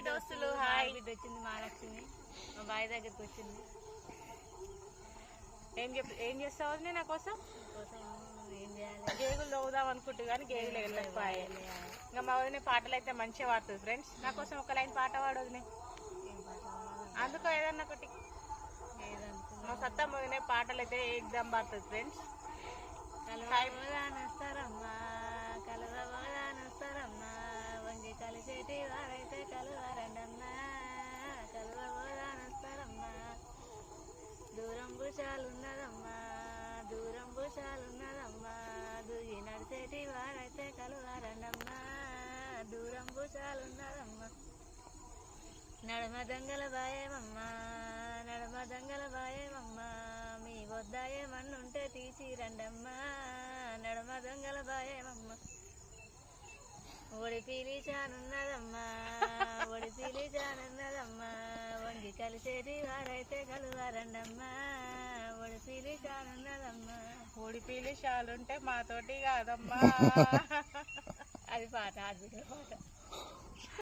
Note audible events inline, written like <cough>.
Hi దోస్తులు hi. బిడ్డ వచ్చింది మహాలక్ష్మి మా బాయ్ దగ్గరికి వచ్చింది. ఏం చెప్ ఏం చేస్తావు నా కోసం? గేగులు తవ్వుదాం అనుకుంటు కానీ గేగులు వెళ్ళకపోయాయి ఇంకా మా వదిన పాటలు అయితే మంచిగా పాడుతుంది ఫ్రెండ్స్. నా కోసం ఒక లైన్ పాట పాడు వదినే. ఏం పాట పాడాలి? అందుకో ఏదన్నా ఒకటి. మా సత్తం వదినే పాటలు అయితే ఎగ్జామ్ పాడుతుంది ఫ్రెండ్స్. కలవబోదానొస్తారమ్మా భుషాలున్నదమ్మా దూరం భుషాలున్నదమ్మా దూగి నడిచేటి వారైతే కలవరండమ్మా దూరం భుషాలున్నదమ్మా నడమ దొంగల బాయేమమ్మా నడమ దొంగల బాయేమమ్మా మీ వద్ద ఏమన్నుంటే తీసి రండమ్మా నడమ దొంగల బాయేమమ్మా. ఒడి చానున్నదమ్మా ఒడి చానున్నదమ్మా వంగి కలిసేది వారైతే కలువారండమ్మా ఊడిపీలి షాలుంటే మాతోటి కాదమ్మా. <laughs> అది పాట అది పాట.